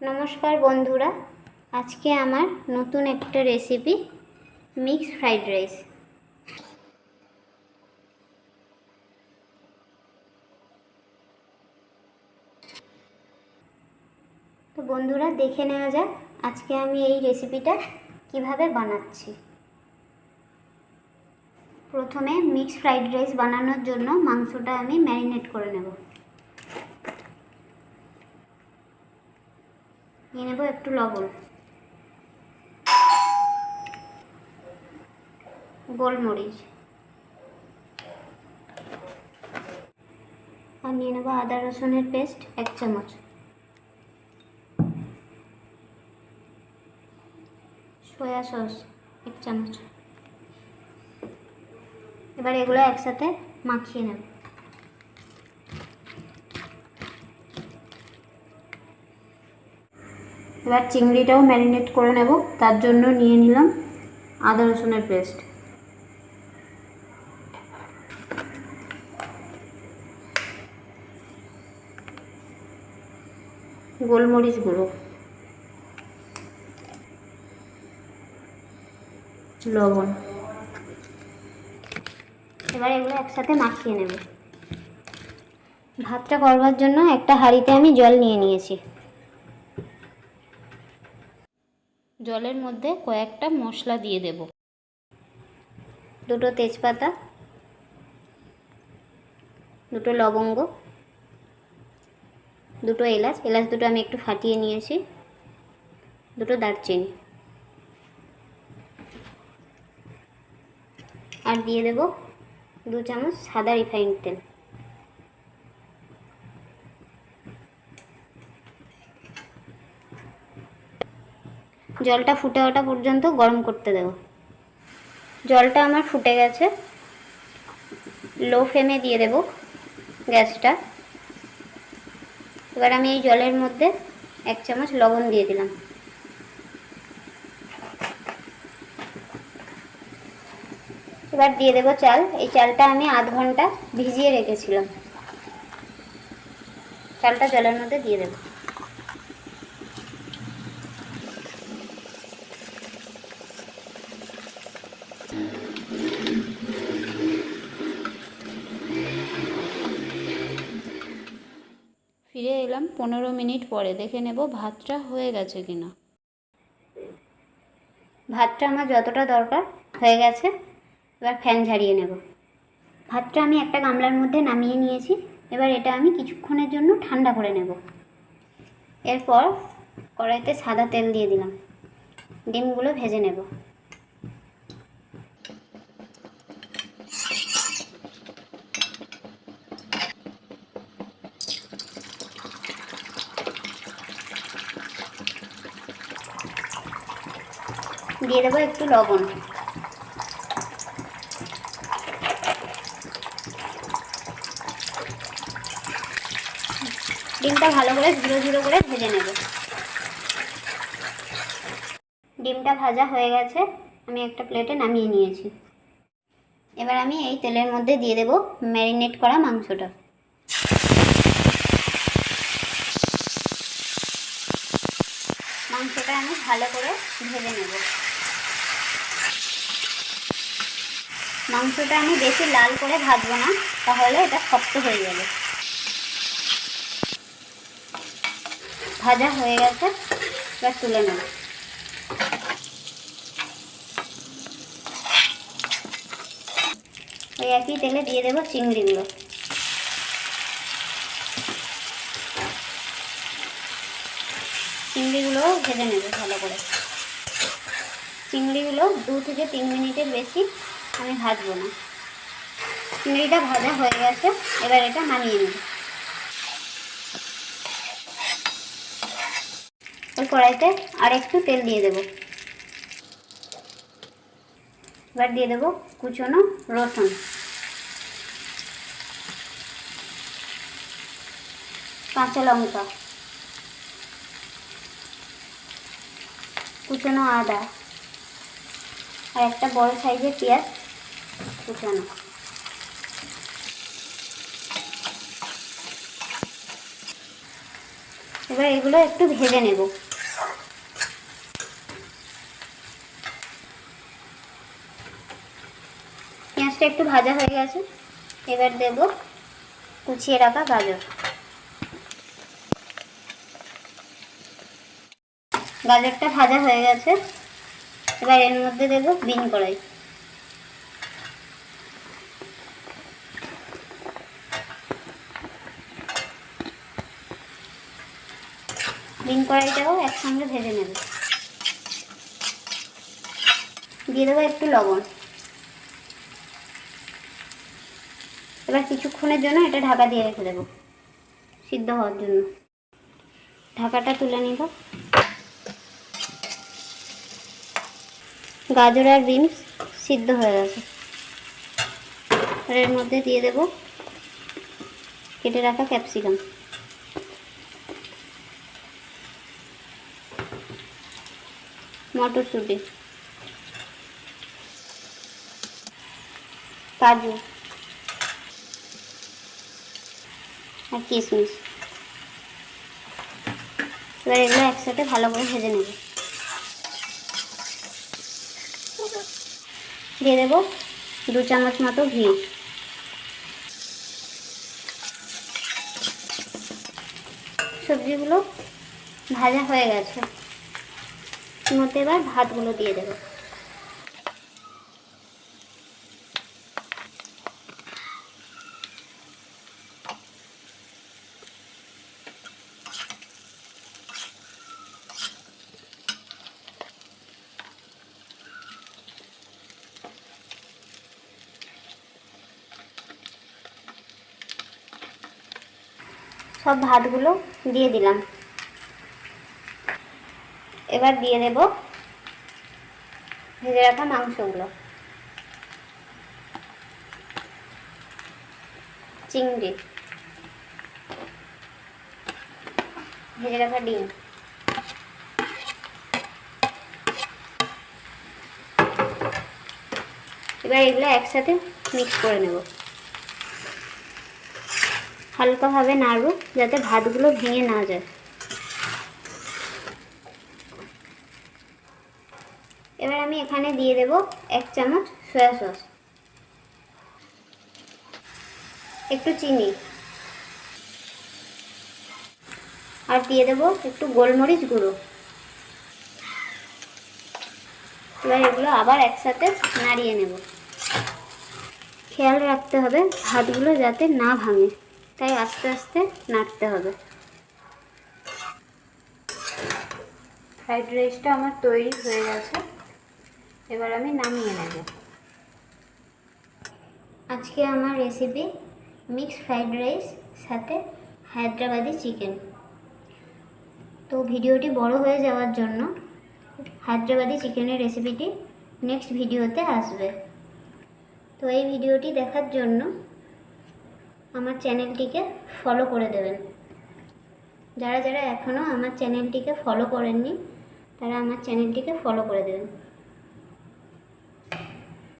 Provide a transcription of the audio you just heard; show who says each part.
Speaker 1: নমস্কার বন্ধুরা, আজকে আমার নতুন একটা রেসিপি মিক্স ফ্রাইড রাইস তো বন্ধুরা, দেখে নেওয়া যাক আজকে আমি এই রেসিপিটা কীভাবে বানাচ্ছি। প্রথমে মিক্স ফ্রাইড রাইস বানানোর জন্য মাংসটা আমি ম্যারিনেট করে নেব। নিয়ে নেব একটু লবণ। গোলমরিচ। আর নিয়ে নেব আদা রসুনের পেস্ট, এক চামচ। সয়া সস, এক চামচ। এবার এগুলো একসাথে মাখিয়ে নেব। এবার চিংড়িটাও ম্যারিনেট করে নেব। তার জন্য নিয়ে নিলাম আদা রসুনের পেস্ট। গোলমরিচ গুঁড়ো। লবণ। এবার এগুলো একসাথে মাখিয়ে নেব। ভাতটা করবার জন্য একটা হাঁড়িতে আমি জল নিয়ে নিয়েছি। জলের মধ্যে কয়েকটা মশলা দিয়ে দেব। দুটো তেজপাতা, দুটো লবঙ্গ, দুটো এলাচ। এলাচ দুটো আমি একটু ফাটিয়ে নিয়েছি। দুটো দারচিনি। আর দিয়ে দেব দু চামচ সাদা রিফাইন্ড তেল। জলটা ফুটে ওঠা পর্যন্ত গরম করতে দেব। জলটা আমার ফুটে গেছে। লো ফ্লেমে দিয়ে দেব গ্যাসটা। এবার আমি এই জলের মধ্যে এক চামচ লবণ দিয়ে দিলাম। এবার দিয়ে দেবো চাল। এই চালটা আমি আধ ঘণ্টা ভিজিয়ে রেখেছিলাম। চালটা জলের মধ্যে দিয়ে দেবো।
Speaker 2: ফিরে এলাম পনেরো মিনিট পরে। দেখে নেব ভাতটা হয়ে গেছে কিনা।
Speaker 1: ভাতটা আমার যতটা দরকার হয়ে গেছে, এবার ফ্যান ঝাড়িয়ে নেব। ভাতটা আমি একটা গামলার মধ্যে নামিয়ে নিয়েছি, এবার এটা আমি কিছুক্ষণের জন্য ঠান্ডা করে নেব। এরপর কড়াইতে সাদা তেল দিয়ে দিলাম। ডিমগুলো ভেজে নেব। দিয়ে দেবো একটু লবণ। ডিমটা ভালো করে ঝুড়ো ঝুড়ো করে ভেজে নেব। ডিমটা ভাজা হয়ে গেছে, আমি একটা প্লেটে নামিয়ে নিয়েছি। এবার আমি এই তেলের মধ্যে দিয়ে দেব ম্যারিনেট করা মাংসটা। মাংসটা আমি ভালো করে ভেজে নেব। মাংসটা আমি বেশি লাল করে ভাজবো না, তাহলে এটা শক্ত হয়ে যাবে। ভাজা হয়ে গেছে, এবার তুলে নেব। ওই একই তেলে দিয়ে দেবো চিংড়িগুলো। চিংড়িগুলো ভেজে নেবে ভালো করে। চিংড়িগুলো দু থেকে তিন মিনিটের বেশি আমি ভাজবো না। চিংড়িটা ভাজা হয়ে গেছে, এবার এটা নামিয়ে নেব। ওই কড়াইতে আর একটু তেল দিয়ে দেব। এবার দিয়ে দেবো কুচনো রসুন। কাঁচা লঙ্কা। কুচনো আদা। আর একটা বড় সাইজের পেঁয়াজ কুচানো এবার এগুলো একটু ভেজে নেব। পেঁয়াজটা একটু ভাজা হয়ে গেছে, এবার দেব কুচিয়ে রাখা গাজর। গাজরটা ভাজা হয়ে গেছে, এবার এর মধ্যে দেব বিন কড়াই। বিন কড়াইটাও একসঙ্গে ভেজে নেব। দিয়ে দেবো একটু লবণ। এবার কিছুক্ষণের জন্য এটা ঢাকা দিয়ে রেখে দেবো, সিদ্ধ হওয়ার জন্য। ঢাকাটা তুলে নিব। গাজর আর বিনস সিদ্ধ হয়ে গেছে। এর মধ্যে দিয়ে দেব কেটে রাখা ক্যাপসিকাম। মটরশুঁটি। কাজু। আর কিশমিশ এবার এগুলো একসাথে ভালো করে ভেজে নেব। দিয়ে দেবো দু চামচ মতো ঘি। সবজিগুলো ভাজা হয়ে গেছে। মধ্যে এবার ভাতগুলো দিয়ে দেবো। সব ভাতগুলো দিয়ে দিলাম। এবার দিয়ে দেব ভেজে রাখা মাংসগুলো। চিংড়ি। ভেজে রাখা ডিম। এবার এগুলো একসাথে মিক্স করে নেব। হালকাভাবে নাড়ব যাতে ভাতগুলো ভেঙে না যায়। এবার আমি এখানে দিয়ে দেব এক চামচ সয়া সস একটু চিনি। আর দিয়ে দেব একটু গোলমরিচ গুঁড়ো। এবার এগুলো আবার একসাথে নাড়িয়ে নেব। খেয়াল রাখতে হবে ভাতগুলো যাতে না ভাঙে, তাই আস্তে আস্তে নাড়তে হবে। ফ্রাইড রাইসটা আমার তৈরি হয়ে গেছে। এবার আমি নামিয়ে নেব। আজকে আমার রেসিপি মিক্স ফ্রাইড রাইস সাথে হায়দ্রাবাদি চিকেন তো ভিডিওটি বড় হয়ে যাওয়ার জন্য হায়দ্রাবাদি চিকেনের রেসিপিটি নেক্সট ভিডিওতে আসবে। তো এই ভিডিওটি দেখার জন্য আমার চ্যানেলটিকে ফলো করে দেবেন। যারা যারা এখনও আমার চ্যানেলটিকে ফলো করেননি, তারা আমার চ্যানেলটিকে ফলো করে দেবেন।